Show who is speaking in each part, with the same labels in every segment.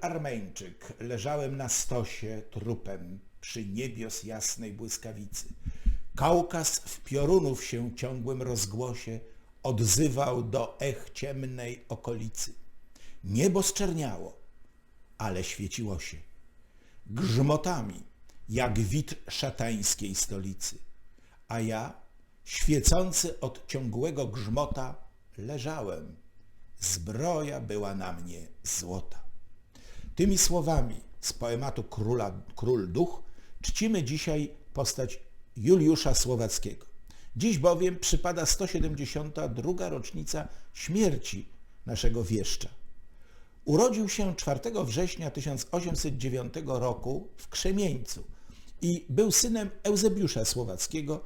Speaker 1: Armeńczyk, leżałem na stosie trupem przy niebios jasnej błyskawicy. Kaukaz w piorunów się ciągłym rozgłosie odzywał do ech ciemnej okolicy. Niebo zczerniało, ale świeciło się grzmotami, jak witr szatańskiej stolicy. A ja, świecący od ciągłego grzmota, leżałem. Zbroja była na mnie złota. Tymi słowami z poematu Króla, Król Duch czcimy dzisiaj postać Juliusza Słowackiego. Dziś bowiem przypada 172. rocznica śmierci naszego wieszcza. Urodził się 4 września 1809 roku w Krzemieńcu i był synem Eusebiusza Słowackiego,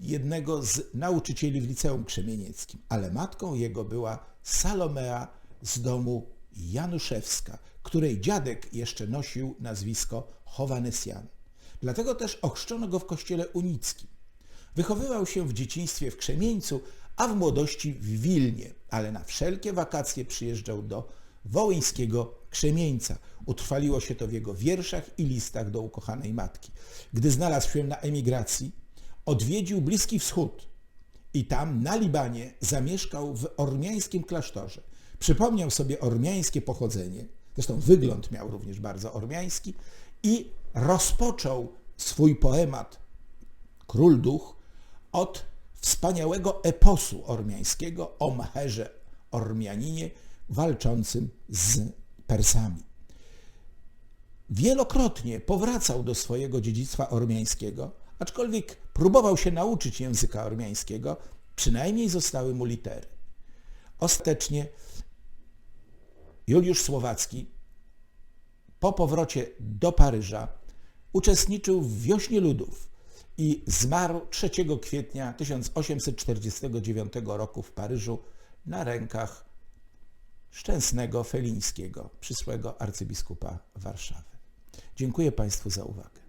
Speaker 1: jednego z nauczycieli w liceum krzemienieckim, ale matką jego była Salomea z domu Januszewska, której dziadek jeszcze nosił nazwisko Chowanesian. Dlatego też ochrzczono go w kościele unickim. Wychowywał się w dzieciństwie w Krzemieńcu, a w młodości w Wilnie, ale na wszelkie wakacje przyjeżdżał do wołyńskiego Krzemieńca. Utrwaliło się to w jego wierszach i listach do ukochanej matki. Gdy znalazł się na emigracji, odwiedził Bliski Wschód i tam na Libanie zamieszkał w ormiańskim klasztorze. Przypomniał sobie ormiańskie pochodzenie, zresztą wygląd miał również bardzo ormiański i rozpoczął swój poemat Król Duch od wspaniałego eposu ormiańskiego o Maherze Ormianinie walczącym z Persami. Wielokrotnie powracał do swojego dziedzictwa ormiańskiego, aczkolwiek próbował się nauczyć języka ormiańskiego, przynajmniej zostały mu litery. Ostatecznie Juliusz Słowacki po powrocie do Paryża uczestniczył w Wiośnie Ludów i zmarł 3 kwietnia 1849 roku w Paryżu na rękach szczęsnego Felińskiego, przysłego arcybiskupa Warszawy. Dziękuję Państwu za uwagę.